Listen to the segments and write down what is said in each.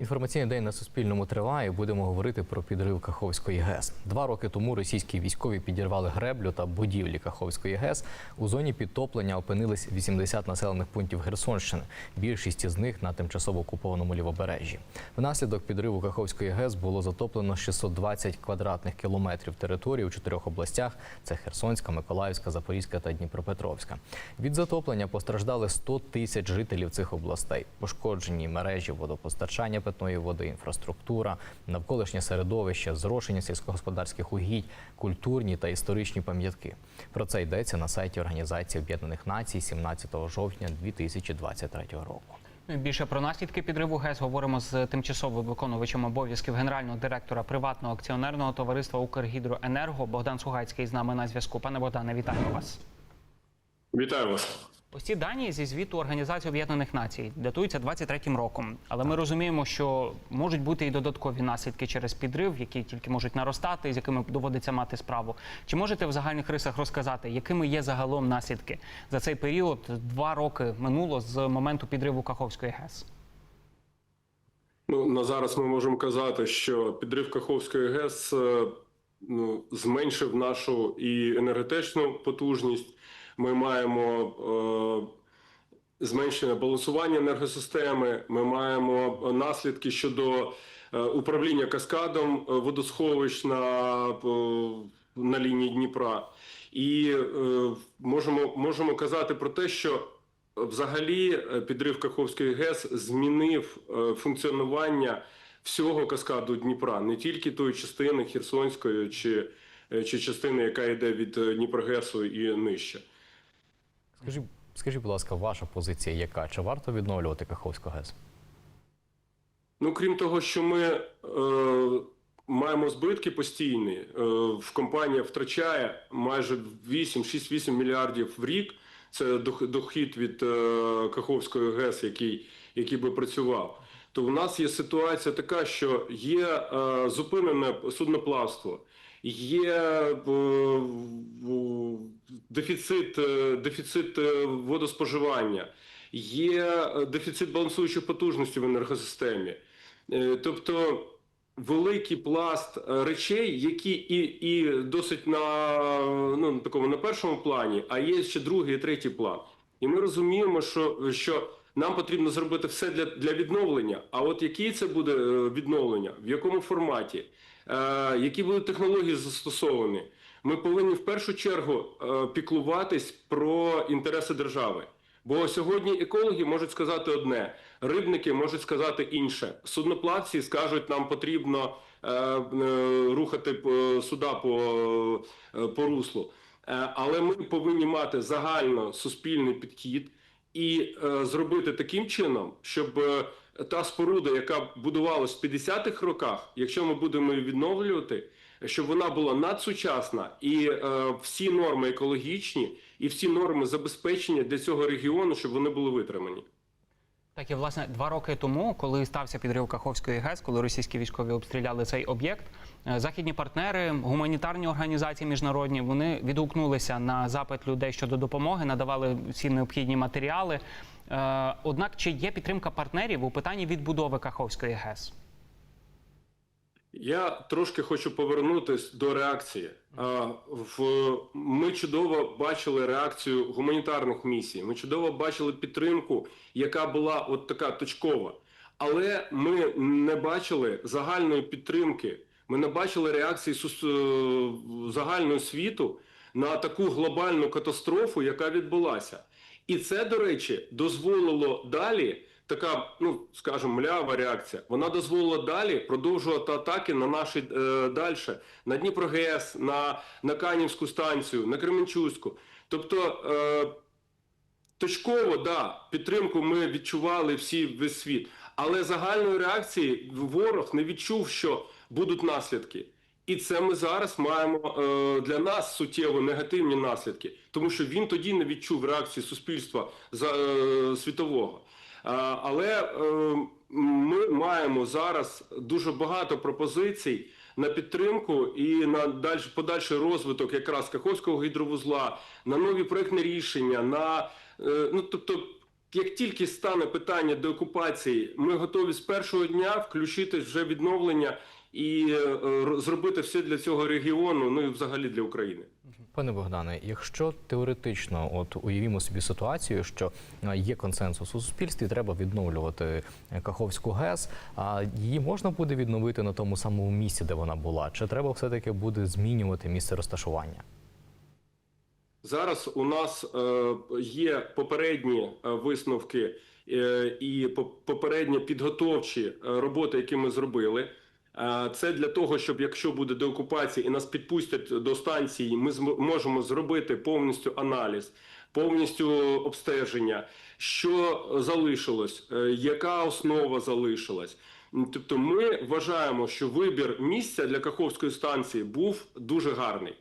Інформаційний день на Суспільному триває. Будемо говорити про підрив Каховської ГЕС. Два роки тому російські військові підірвали греблю та будівлі Каховської ГЕС. У зоні підтоплення опинились 80 населених пунктів Херсонщини. Більшість із них на тимчасово окупованому лівобережжі. Внаслідок підриву Каховської ГЕС було затоплено 620 квадратних кілометрів території у чотирьох областях: це Херсонська, Миколаївська, Запорізька та Дніпропетровська. Від затоплення постраждали 100 тисяч жителів цих областей. Пошкоджені мережі водопостачання питної води, інфраструктура, навколишнє середовище, зрошення сільськогосподарських угідь, культурні та історичні пам'ятки. Про це йдеться на сайті Організації Об'єднаних Націй 17 жовтня 2023 року. Ну Більше про наслідки підриву ГЕС говоримо з тимчасово виконувачем обов'язків генерального директора приватного акціонерного товариства Укргідроенерго Богдан Сугацький з нами на зв'язку. Пане Богдане, вітаємо вас. Вітаю вас. Ось ці дані зі звіту Організації Об'єднаних Націй датуються 23-м роком. Але ми розуміємо, що можуть бути і додаткові наслідки через підрив, які тільки можуть наростати, з якими доводиться мати справу. Чи можете в загальних рисах розказати, якими є загалом наслідки за цей період? Два роки минуло з моменту підриву Каховської ГЕС. Ну на зараз ми можемо казати, що підрив Каховської ГЕС е, ну, зменшив нашу і енергетичну потужність. Ми маємо е, зменшення балансування енергосистеми. Ми маємо наслідки щодо е, управління каскадом е, водосховищ на, на лінії Дніпра. І можемо, можемо казати про те, що Взагалі, підрив Каховської ГЕС змінив функціонування всього каскаду Дніпра, не тільки тої частини Херсонської чи, чи частини, яка йде від Дніпрогесу і нижче. Скажіть, скажіть, будь ласка, ваша позиція яка? Чи варто відновлювати Каховську ГЕС? Ну, крім того, що ми е, маємо збитки постійні, е, в компанія втрачає майже 8-6-8 мільярдів в рік. Це дохід від е, Каховської ГЕС, який, який би працював. То в нас є ситуація така, що є е, зупинене судноплавство, є е, дефіцит, е, дефіцит е, водоспоживання, є е, дефіцит балансуючих потужностей в енергосистемі. Е, Тобто великий пласт е, речей, які і, і досить на, ну, такому на першому плані, а є ще другий і третій план. І ми розуміємо, що, що нам потрібно зробити все для, для відновлення. А от який це буде е, відновлення, в якому форматі, е, які будуть технології застосовані, ми повинні в першу чергу е, піклуватись про інтереси держави. Бо сьогодні екологи можуть сказати одне, рибники можуть сказати інше. Судноплавці скажуть, нам потрібно е, е, рухати е, суда по, е, по руслу. Е, але ми повинні мати загально суспільний підхід і е, зробити таким чином, щоб е, та споруда, яка будувалась в 50-х роках, якщо ми будемо її відновлювати, щоб вона була надсучасна і е, всі норми екологічні, і всі норми забезпечення для цього регіону, щоб вони були витримані. Так і власне два роки тому, коли стався підрив Каховської ГЕС, коли російські військові обстріляли цей об'єкт, е, західні партнери, гуманітарні організації міжнародні, вони відгукнулися на запит людей щодо допомоги, надавали всі необхідні матеріали. Е, Однак, чи є підтримка партнерів у питанні відбудови Каховської ГЕС? Я трошки хочу повернутись до реакції. Ми чудово бачили реакцію гуманітарних місій. Ми чудово бачили підтримку, яка була от така точкова. Але ми не бачили загальної підтримки. Ми не бачили реакції е, загального світу на таку глобальну катастрофу, яка відбулася. І це, до речі, дозволило далі. Така, ну скажімо, млява реакція. Вона дозволила далі продовжувати атаки на наші е, далі, на Дніпрогес, на, на Канівську станцію, на Кременчуську. Тобто е, точково, да, підтримку ми відчували всі весь світ, але загальної реакції ворог не відчув, що будуть наслідки. І це ми зараз маємо е, для нас суттєво негативні наслідки, тому що він тоді не відчув реакції суспільства е, світового. А, але е, ми маємо зараз дуже багато пропозицій на підтримку і на дальш, подальший розвиток якраз Каховського гідровузла, на нові проектні рішення, на е, ну тобто як тільки стане питання деокупації, ми готові з першого дня включити вже відновлення і е, зробити все для цього регіону, ну і взагалі для України. Пане Богдане, якщо теоретично, от уявімо собі ситуацію, що е, є консенсус у суспільстві, треба відновлювати е, Каховську ГЕС. А її можна буде відновити на тому самому місці, де вона була? Чи треба все-таки буде змінювати місце розташування? Зараз у нас є попередні висновки і по- попередні підготовчі роботи, які ми зробили. Це для того, щоб якщо буде деокупація і нас підпустять до станції, ми зм- можемо зробити повністю аналіз, повністю обстеження, що залишилось, е, яка основа залишилась. Тобто, ми вважаємо, що вибір місця для Каховської станції був дуже гарний.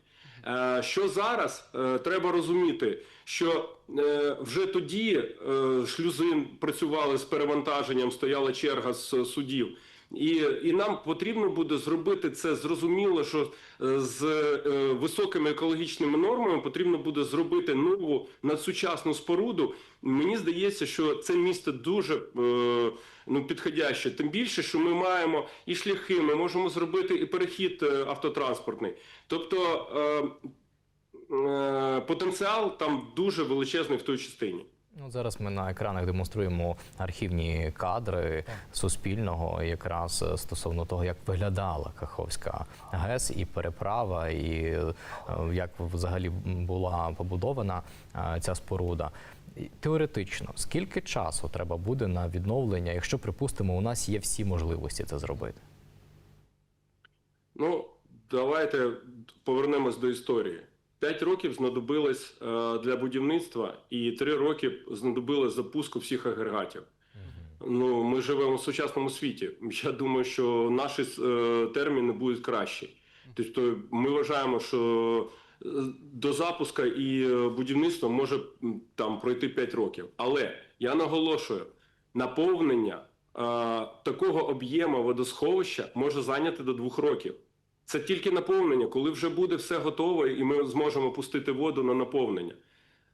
Е, Що зараз е, треба розуміти, що вже тоді шлюзи працювали з перевантаженням, стояла черга з судів. І, і нам потрібно буде зробити це зрозуміло, що е, з е, високими екологічними нормами потрібно буде зробити нову надсучасну споруду. Мені здається, що це місце дуже е, ну, підходяще. Тим більше, що ми маємо і шляхи, ми можемо зробити і перехід е, автотранспортний. Тобто е, е, потенціал там дуже величезний в той частині. Ну, зараз ми на екранах демонструємо архівні кадри суспільного, якраз е, стосовно того, як виглядала Каховська ГЕС і переправа, і е, як взагалі була побудована е, ця споруда. Теоретично, скільки часу треба буде на відновлення, якщо припустимо, у нас є всі можливості це зробити? Ну, давайте повернемось до історії. П'ять років знадобилось е, для будівництва, і три роки знадобилось запуску всіх агрегатів. Ну, ми живемо в сучасному світі. Я думаю, що наші е, терміни будуть кращі. Тобто, ми вважаємо, що е, до запуска і будівництва може там пройти 5 років. Але я наголошую, наповнення такого об'єму водосховища може зайняти до 2 років. Це тільки наповнення, коли вже буде все готове, і ми зможемо пустити воду на наповнення.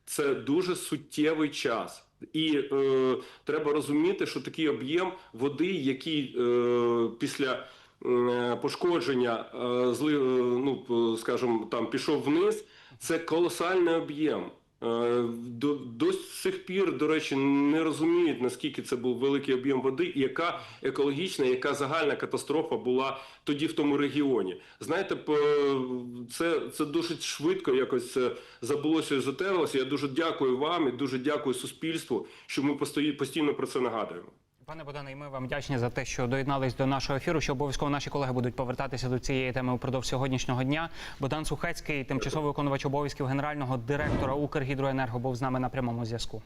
Це дуже суттєвий час. І е, треба розуміти, що такий об'єм води, який е, після е, пошкодження е, зли, е, ну, е, скажімо, там пішов вниз, це колосальний об'єм. Е, До, до сих пір, до речі, не розуміють, наскільки це був великий об'єм води, і яка екологічна, яка загальна катастрофа була тоді в тому регіоні. Знаєте, це, це дуже швидко якось е, забулося і затерлося. Я дуже дякую вам і дуже дякую суспільству, що ми постійно про це нагадуємо. Пане Богдане, і ми вам вдячні за те, що доєднались до нашого ефіру. Що обов'язково наші колеги будуть повертатися до цієї теми упродовж сьогоднішнього дня. Богдан Сухецький, тимчасовий виконувач обов'язків генерального директора Укргідроенерго, був з нами на прямому зв'язку.